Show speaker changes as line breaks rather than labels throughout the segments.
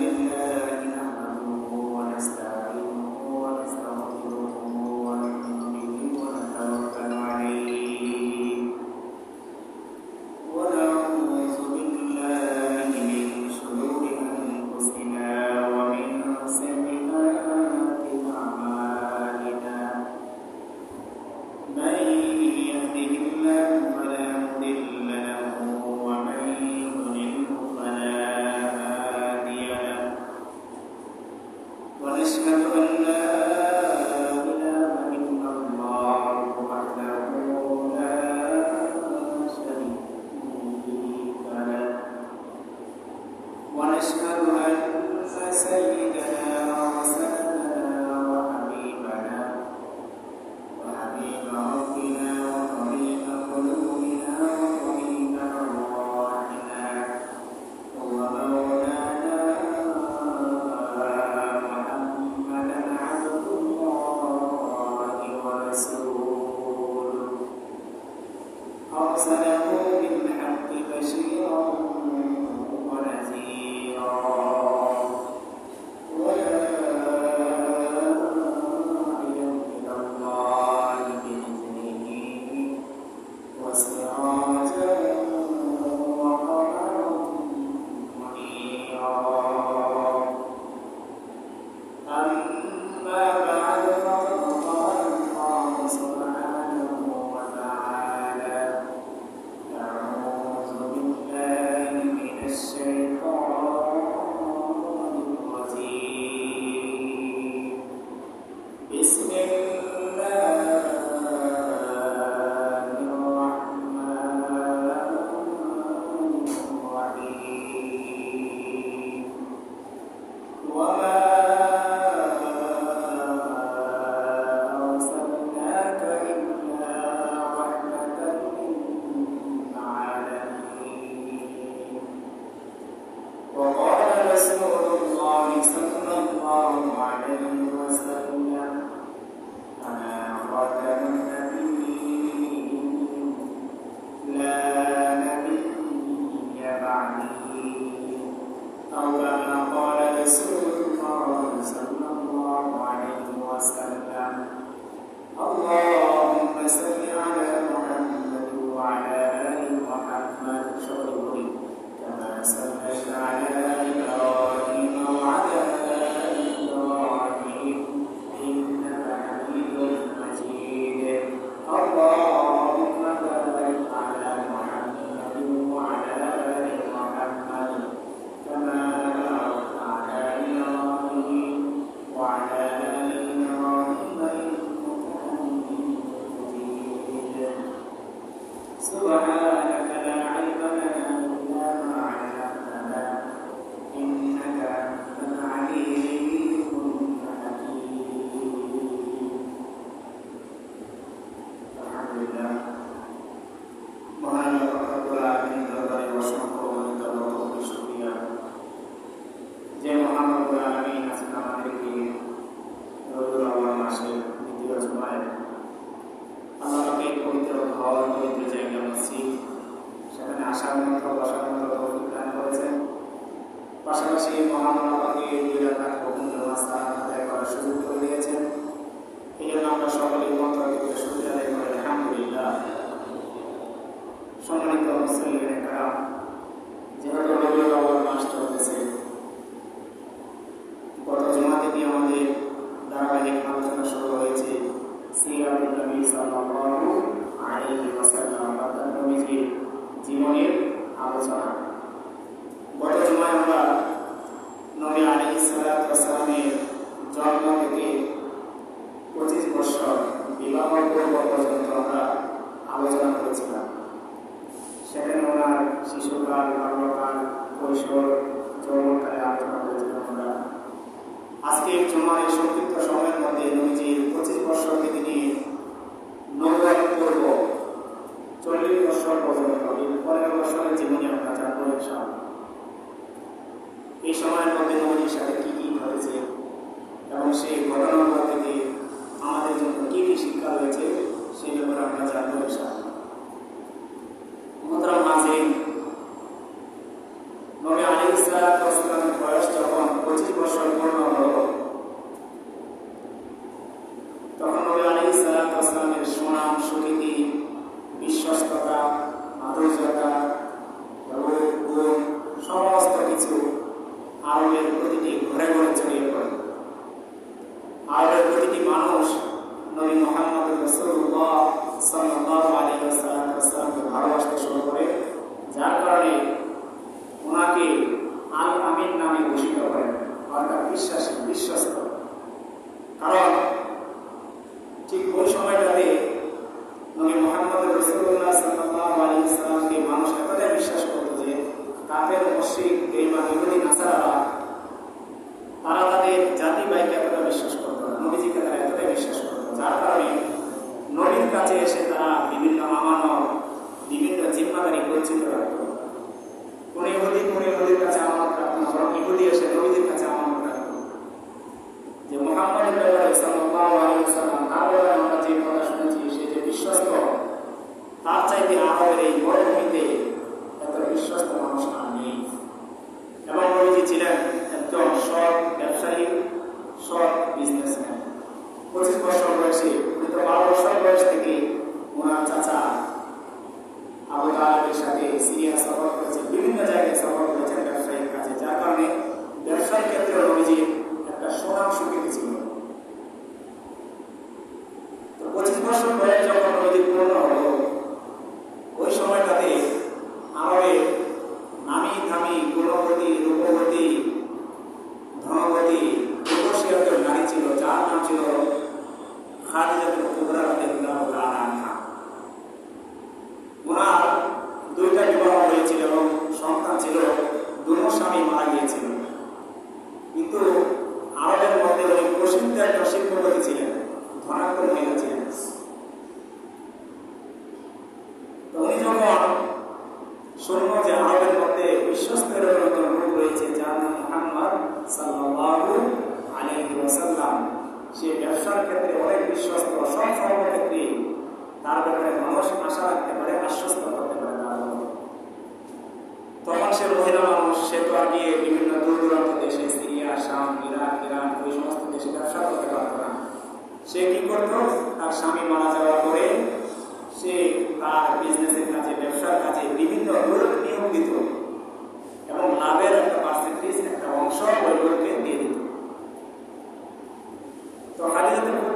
لله আমরা আজকে জমা এই সংক্ষিপ্ত সাল্লাম তার ব্যাপারে আমরা যে কথা শুনেছি সে যে বিশ্বস্ত তার চাইতে আমাদের এই মরুভূমিতে এত বিশ্বস্ত মানুষ আর নেই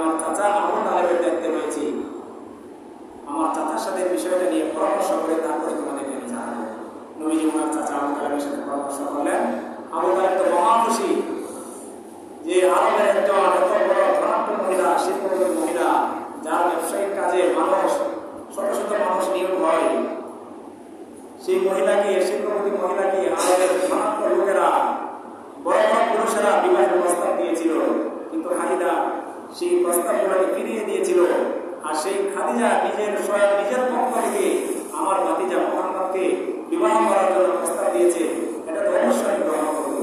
আমার চাচা আমার তালেবের দায়িত্বে রয়েছি। আমার চাচার সাথে বিষয়টা নিয়ে পরামর্শ করে তারপরে তোমাদেরকে আমি জানাব নবীজি ওনার চাচা আবু তালেবের সাথে পরামর্শ করলেন। আবু তালেব তো মহা খুশি। যে আরবের একটা এত বড় ধনাত্মক মহিলা শিল্পের মহিলা, যার ব্যবসায়িক কাজে মানুষ, শত শত মানুষ নিয়োগ হয়। সেই মহিলাকে, শিল্পপতি মহিলাকে আমাদের ধনাত্মক লোকেরা, বড় বড় পুরুষেরা বিবাহের প্রস্তাব দিয়েছিল। কিন্তু হারিদা সেই প্রস্তাবনাকে ফিরিয়ে দিয়েছিল। আর সেই খাদিজা নিজের স্বয়ং নিজের পক্ষ থেকে আমার ভাতিজা মহানকে বিবাহ করার জন্য প্রস্তাব দিয়েছে। এটা তো অবশ্যই গ্রহণ করব।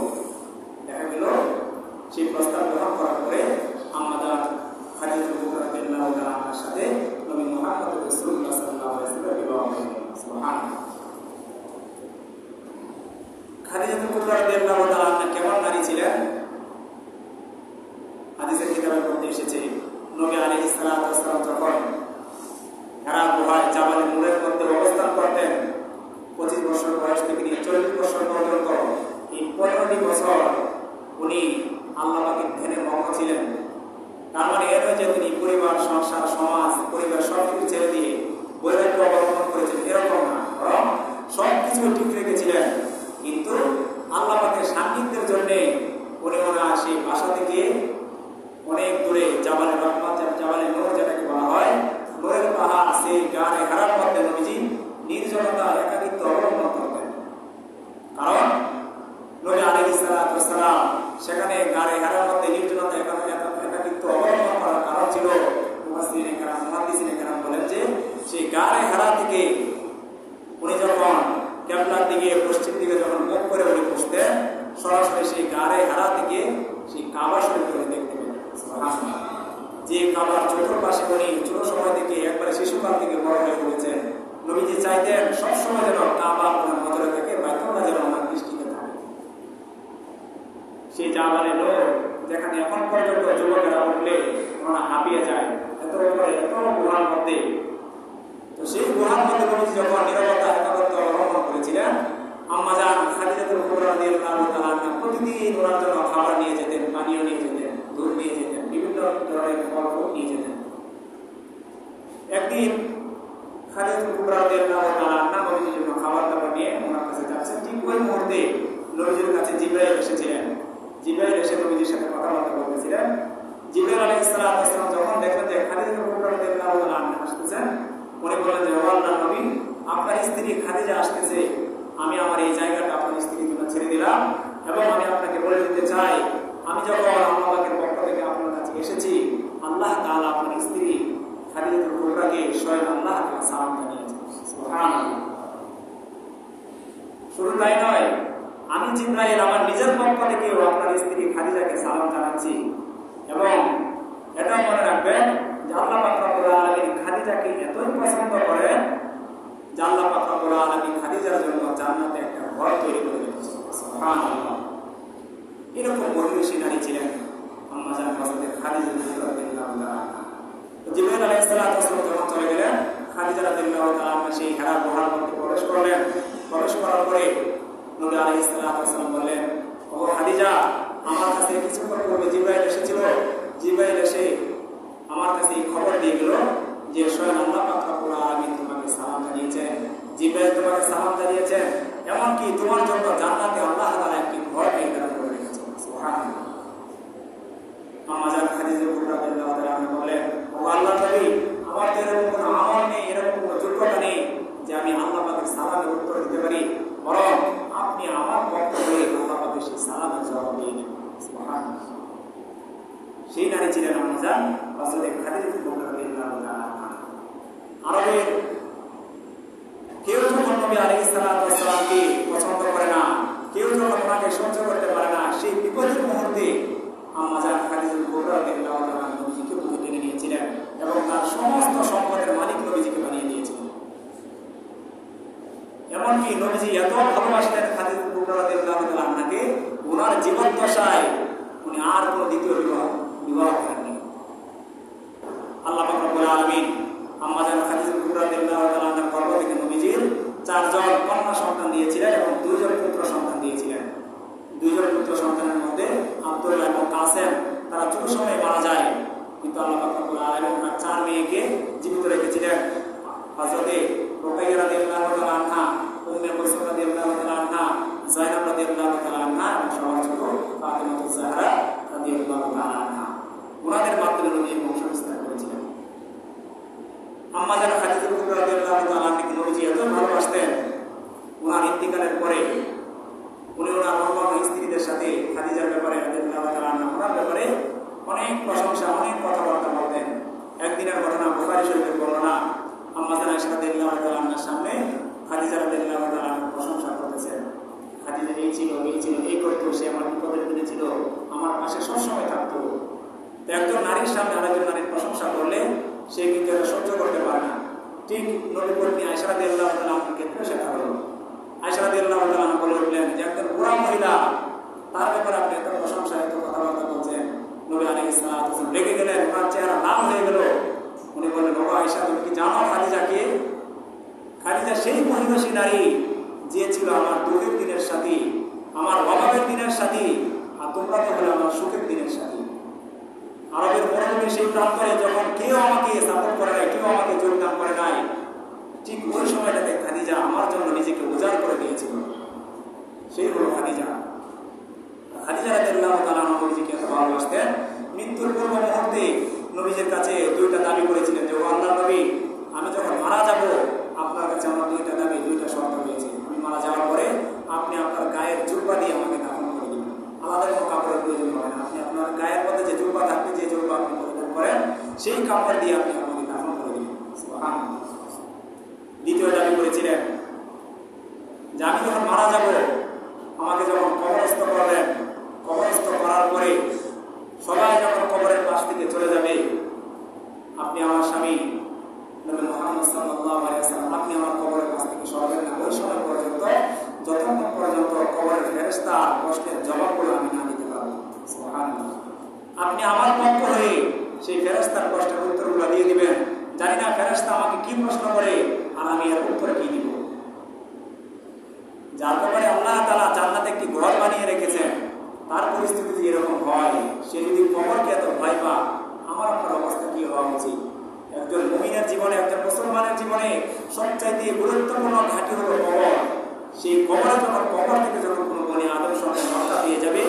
দেখা গেল, সেই প্রস্তাব গ্রহণ করার পরে আমাদের খাদিজা সাথে নবী মোহাম্মদ কেমন নারী ছিলেন? ওই মুহূর্তে নবীজির কাছে জিব্রাইল এসেছিলেন। জিব্রাইল এসে নবীজির সাথে কথাবার্তা বলতেছিলেন। জিব্রাইল আলী ইসলাম ইসলাম যখন দেখলেন যে খাদিজা আসতেছেন, মনে করলেন যে আল্লাহ নবী, আপনার স্ত্রী খাদিজা আসতেছে। আমি আমার এই জায়গাটা আপনার স্ত্রীর জন্য ছেড়ে দিলাম এবং আমি আপনাকে বলে দিতে চাই। আমি যখন আমাকে পক্ষ থেকে আপনার কাছে এসেছি, আল্লাহ তাহলে আপনার স্ত্রী খাদিজাতুল কুবরাকে স্বয়ং আল্লাহ সালাম জানিয়েছেন। সুবহানাল্লাহ। শুধু তাই নয়, আমি জিব্রাইল, আমার নিজের পক্ষ থেকেও আপনার স্ত্রী খাদিজাকে সালাম জানাচ্ছি। এবং এটা মনে রাখবেন জাল্লা পাকরাবুল আলমী খাদিজাকে এতই পছন্দ করে জানলা জাল্লা পাকরাবুল আলমী খাদিজার জন্য জান্নাতে একটা ঘর তৈরি করে দিয়েছিল এরকম মহিষী নারী ছিলেন আম্মাজান হাসানের খাদিজা জিবাহ আলাইসালাম যখন চলে গেলেন, খাদিজা সেই হেরা গোহার মধ্যে প্রবেশ করলেন। খরচ করার পরে নবী আলহ ইসলাম বললেন ও হাদিজা আমার কাছে কিছুক্ষণ পূর্বে জিব্রাইল এসেছিল। জিব্রাইল এসে আমার কাছে এই খবর দিয়ে গেল যে স্বয়ং আল্লাহ পাকুরা আমি তোমাকে সালাম জানিয়েছেন জিব্রাইল তোমাকে সালাম জানিয়েছেন এমনকি তোমার জন্য জান্নাতে আল্লাহ তারা একটি ঘর নির্ধারণ করে রেখেছেন আমাজান খাদিজুর বললেন ও আল্লাহ নবী, আমার তো এরকম কোনো সালামের উত্তর দিতে পারি। বরং আপনি আমার পক্ষ হয়ে সেই সালামের জবাব দিয়ে সেই নারী ছিলেন রমজান, রাসুলের খাদিজাতুল আরবের কেউ যখন নবী আলাইহিস সালাতু পছন্দ করে না, কেউ যখন ওনাকে সহ্য করতে পারে না, সেই বিপদের মুহূর্তে আম্মা জান খাদিজাতুল আমাদের হাজিদুল রাজিয়াল্লাহু তাআলা নবীজি এত ভালোবাসতেন।
সাথী, আর তোমরা তো হলে আমার সুখের দিনের সাথী। আরবের মরুভূমি সেই প্রান্তরে যখন কেউ আমাকে সাপোর্ট করে নাই, কেউ আমাকে যোগদান করে নাই, ঠিক ওই সময়টাতে খাদিজা আমার জন্য নিজেকে উজাড় করে দিয়েছিল। সেই হলো খাদিজা। খাদিজা রাদিয়াল্লাহু তাআলা নবীজিকে এত ভালোবাসতেন। মৃত্যুর পূর্ব মুহূর্তে নবীজির কাছে দুইটা দাবি করেছিলেন যে, ও আল্লাহ নবী, আমি যখন মারা যাব, আপনার কাছে আমার দুইটা দাবি, দুইটা শর্ত রয়েছে। আমি মারা যাওয়ার পরে আপনি আপনার গায়ের জুব্বা দিয়ে আলাদা কোনো কাপড়ের প্রয়োজন হবে না। আপনি আপনার গায়ের মধ্যে যে জুব্বা থাকবে, যে জুব্বা আপনি করেন, সেই কাপড় দিয়ে আপনি আমাকে দাফন করে সুবহানাল্লাহ। দ্বিতীয় দাবি করেছিলেন যে আমি যখন মারা যাব, আমাকে যখন কবরস্থ করবেন, কবরস্থ করার পরে সবাই যখন কবরের পাশ থেকে চলে যাবে, আপনি আমার স্বামী মুহাম্মদ ওয়াসাল্লাম, আপনি আমার কবরের কাছ থেকে সরবেন না। ওই সময় পর্যন্ত যতক্ষণ পর্যন্ত কবরের ফেরেশতা প্রশ্নের জবাবগুলো আমি না দিতে পারব। আপনি আমার পক্ষ হয়ে সেই ফেরেশতার প্রশ্নের উত্তরগুলো দিয়ে দিবেন। জানি না ফেরেশতা আমাকে কি প্রশ্ন করে আর আমি এর উত্তর কি দিব। যার ব্যাপারে আল্লাহ তালা জান্নাতে একটি ঘর বানিয়ে রেখেছেন, তার পরিস্থিতি যদি এরকম হয়, সে যদি কবরকে এত ভয় পা আমার আপনার অবস্থা কি হওয়া উচিত? একজন মুমিনের জীবনে, একজন মুসলমানের জীবনে সবচাইতে গুরুত্বপূর্ণ ঘাঁটি হলো কবর। সেই থেকে যখন কোনো বনে রক্ষা পেয়ে যাবে,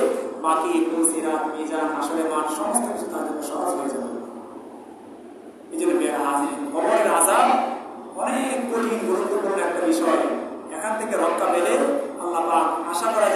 বাকি মিজান আসলে মান, সমস্ত কিছু তার জন্য সহজ হয়ে যাবে। এই জন্য আজাব অনেক কঠিন, গুরুত্বপূর্ণ একটা বিষয়। এখান থেকে রক্ষা পেলে আল্লাহ আশা করা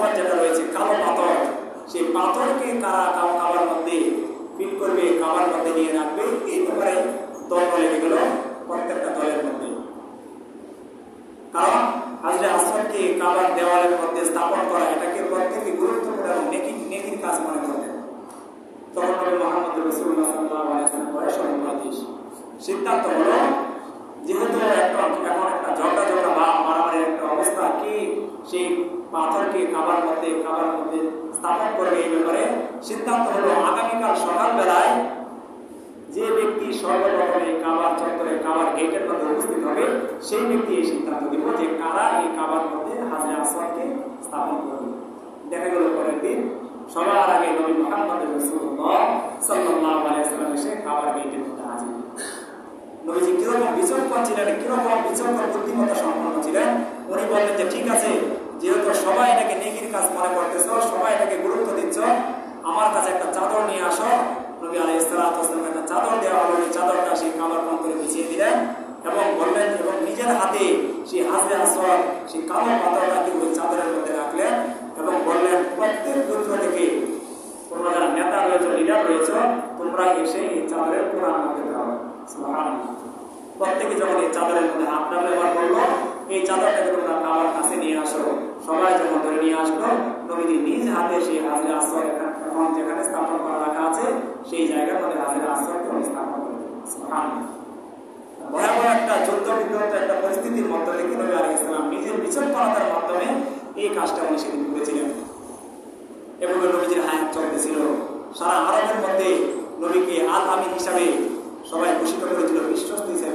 আসওয়াদ যেটা রয়েছে, কালো পাথর, সেই পাথরকে তারা কাবা- কাবার মধ্যে ফিট করবে, কাবার মধ্যে নিয়ে রাখবে, এই ব্যাপারে দ্বন্দ্ব লেগে গেল প্রত্যেকটা দলের মধ্যে। কারণ হাজরে আসওয়াদকে কাবার দেওয়ালের মধ্যে স্থাপন করা, এটাকে প্রত্যেকে গুরুত্বপূর্ণ এবং নেকি নেকির কাজ মনে করতেন। তখন মোহাম্মদ রসুল্লাহ বয়স পঁয়ত্রিশ সিদ্ধান্ত হলো, যেহেতু একটা ঝগড়া ঝগড়া বা মারামারির একটা অবস্থা, কি সেই পাথরকে কাবার মধ্যে কাবার মধ্যে স্থাপন করবে এই ব্যাপারে সিদ্ধান্ত হলো আগামীকাল সকালবেলায় যে ব্যক্তি সর্বপ্রথম কাবার চত্বরে, কাবার গেটের মধ্যে উপস্থিত হবে, সেই ব্যক্তি এই সিদ্ধান্ত দিব যে কারা এই কাবার মধ্যে হাজরে আসওয়াদকে স্থাপন করবে। দেখা গেল পরের দিন, সবার আগে নবী মুহাম্মদ রাসূলুল্লাহ সাল্লাল্লাহু আলাইহি ওয়াসাল্লাম এসে কাবার গেটের মধ্যে হাজির নবীজি কীরকম বিচক্ষণ ছিলেন, কীরকম বিচক্ষণ বুদ্ধিমত্তা সম্পন্ন ছিলেন, উনি বললেন যে, ঠিক আছে যেহেতু সবাই এটাকে নেকির কাজ মনে করতেছ, সবাই এটাকে গুরুত্ব দিচ্ছ, আমার কাছে একটা চাদর নিয়ে আসো। নবী সালাতু ওয়াসাল্লাম একটা চাদর দেওয়া হলো চাদরটা সেই কাবার প্রান্তরে বিছিয়ে দিলেন এবং বললেন এবং নিজের হাতে সেই হাজরে আসওয়াদ, সেই কালো পাথরটাকে ওই চাদরের মধ্যে রাখলেন এবং বললেন, প্রত্যেক পুত্র থেকে তোমরা যারা নেতা রয়েছে লিডার রয়েছে, তোমরা এসে এই চাদরের কোরআন মধ্যে দাও। প্রত্যেকে যখন এই চাদরের মধ্যে আপনার ব্যবহার করল এই চাদরটাকে তোমরা আমার কাছে নিয়ে আসো। সবাই যখন ধরে নিয়ে আসলো, নবীজি নিজ হাতে সেই হাজির আশ্রয় এখন যেখানে স্থাপন করা রাখা আছে, সেই জায়গার মধ্যে হাজির আশ্রয়কে উনি স্থাপন করে। ভয়াবহ একটা যুদ্ধ একটা পরিস্থিতির মধ্য নবী আলী ইসলাম নিজের বিচক্ষণতার মাধ্যমে এই কাজটা উনি সেদিন করেছিলেন। এভাবে নবীজির হায়াত চলতেছিল। সারা আরবের মধ্যে নবীকে আল হিসাবে সবাই ঘোষিত করেছিল, বিশ্বস্ত হিসাবে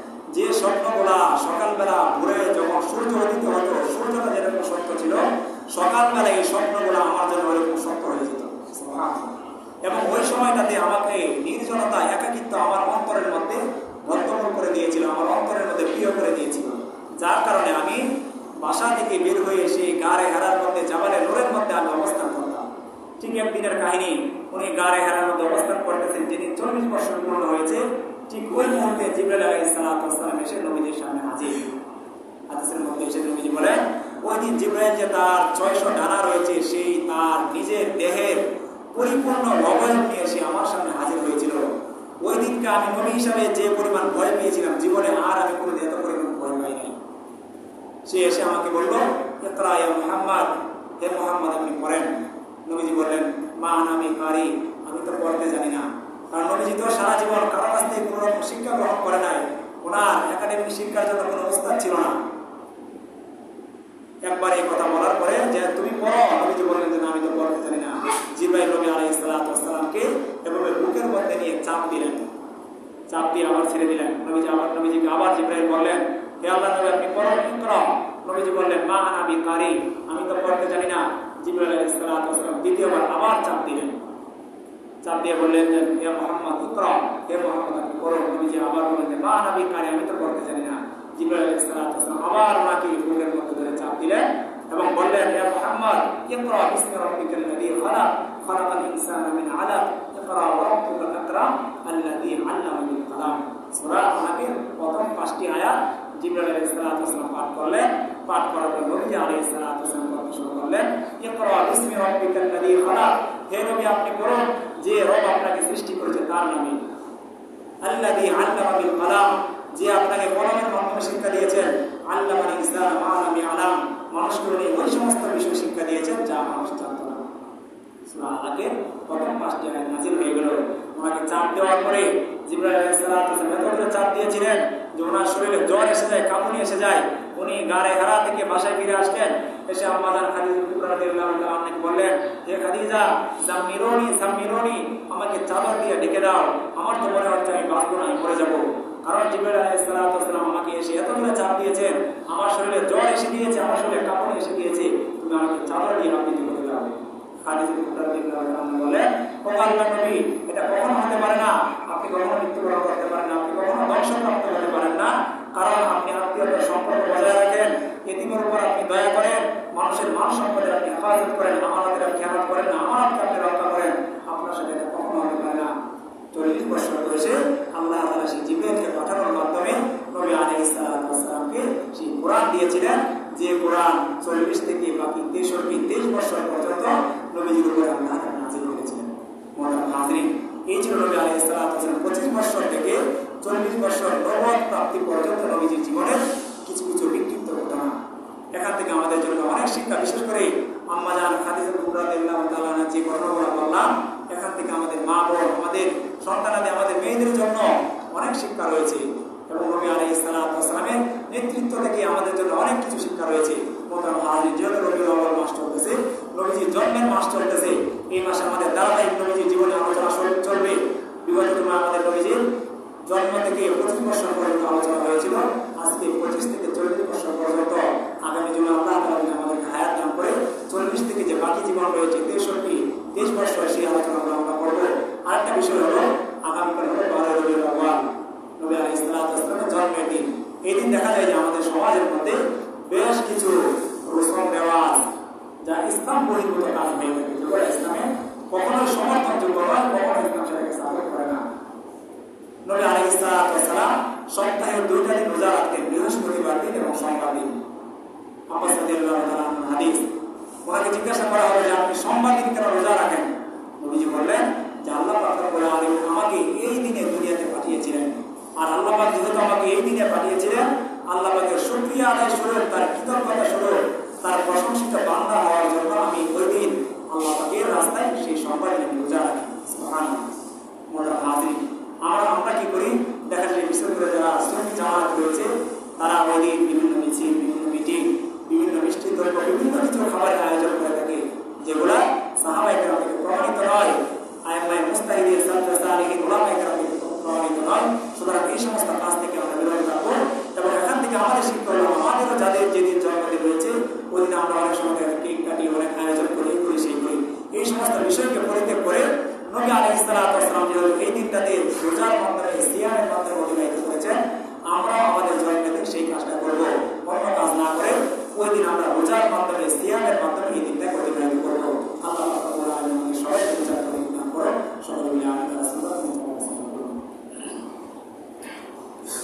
যে স্বপ্নগুলা সকালবেলা ভোরে যখন সূর্য উদিত হতো, সূর্যটা যেরকম সত্য ছিল, সকালবেলা এই স্বপ্নগুলো আমার জন্য ওরকম সত্য হয়ে যেত। এবং ওই সময়টাতে আমাকে নির্জনতা, একাকিত্ব আমার অন্তরের মধ্যে বদ্ধমূল করে দিয়েছিল, আমার অন্তরের মধ্যে প্রিয় করে দিয়েছিল। যার কারণে আমি বাসা থেকে বের হয়ে সেই গাড়ে হারার মধ্যে, জামালে নোরের মধ্যে আমি অবস্থান করতাম। ঠিক একদিনের কাহিনী, উনি গাড়ে হারার মধ্যে অবস্থান করতেছেন, যিনি চল্লিশ বছর পূর্ণ হয়েছে ঠিক ওই মুহূর্তে জিবরাল আলী সালাম এসে নবীজির সামনে হাজির হাদিসের মধ্যে এসে নবীজি বলেন, ওই দিন জিব্রাইল যে তার ছয়শো ডানা রয়েছে, সেই তার নিজের দেহের পরিপূর্ণ অবয়ব নিয়ে সে আমার সামনে হাজির হয়েছিল। ওই দিনকে আমি নবী হিসাবে যে পরিমাণ ভয় পেয়েছিলাম, জীবনে আর আমি কোনো এত পরিমাণ ভয় পাই নাই। সে এসে আমাকে বলল, ইকরা ইয়া মুহাম্মদ। হে মুহাম্মদ, আপনি পড়েন। নবীজি বললেন, মা আমি কারি আমি তো পড়তে জানি না। একবার এই কথা বলার পরে তুমি আমি তো পড়তে জানি না। এভাবে বুকের মধ্যে নিয়ে চাপ দিলেন। আবার ছেড়ে দিলেন। আবার আবার জিব্রাইল বললেন, হে আল্লাহ নবী, আপনি পড়ো ইকরা নবীজি বললেন, মা আনা বি কারি আমি তো দ্বিতীয়বার আবার চাপ দিলেন। চাপ দিয়ে বললেন, হে মোহাম্মদ ইকরা হে মোহাম্মদ আপনি পড়ো নবীজি আবার বললেন মা আনা বি আমি তো পড়তে জানি না। জিব্রাইল আলাইহিস সালাম আবার ওনাকে বুকের মধ্যে ধরে চাপ দিলেন এবং বললেন, হে মোহাম্মদ, ইকরা বিসমি রাব্বিকাল লাযী খালাক। খালাকাল ইনসানা মিন আলাক। ইকরা ওয়া রাব্বুকাল আকরাম আল্লাযী আল্লামা বিল কালাম। সূরা আনাকের প্রথম পাঁচটি আয়াত জিব্রাইল আলাইহিস পাঠ করলেন। পাঠ করার পর নবী আলাইহিস সালাম পড়তে শুরু করলেন। ইকরা বিসমি রাব্বিকাল লাযী খালাক। হে নবী, আপনি পড়ুন। যে রব আপনাকে সৃষ্টি করেছে তার নামে। বিল কালাম, যে আপনাকে কলমের মাধ্যমে শিক্ষা দিয়েছেন। আল্লামা ইসলাম আলামি আলাম মানুষকে উনি ওই সমস্ত বিষয় শিক্ষা দিয়েছেন যা মানুষ জানত না। প্রথম পাঁচটি হয়ে গেল। ওনাকে চাপ দেওয়ার পরে করে চাপ দিয়েছিলেন যে ওনার শরীরে জ্বর এসে যায় কাঁপুনি এসে যায়। উনি গাড়ে হারা থেকে বাসায় ফিরে আসলেন। এসে আম্মাজান খাদিজা কুবরা রাদিয়াল্লাহু তাআলা বললেন হে খাদিজা, জামিরুনি জামিরুনি আমাকে চাদর দিয়ে ডেকে দাও। আমার তো মনে হচ্ছে আমি বাঁচবো না মরে যাব। কারণ জিব্রাইল আলাইহিস সালাম আমাকে এসে এত দূরে চাপ দিয়েছেন। আমার শরীরে জ্বর এসে গিয়েছে, আমার শরীরে কাঁপুনি এসে গিয়েছে। তুমি আমাকে চাদর দিয়ে আপনি জীবনে দাও খাদিজা কুবরা রাদিয়াল্লাহু তাআলা বলেন ও আল্লাহর নবী, এটা কখনো হতে পারে না। আপনি কখনো মৃত্যুবরণ করতে পারেন না, আপনি কখনো ধ্বংসপ্রাপ্ত হতে পারেন না। কারণ আপনি আত্মীয়তার সম্পর্ক বজায় রাখেন এদিমের উপর আপনি দয়া করেন, মানুষের মান সম্পদের আপনি হেফাজত করেন আমাদের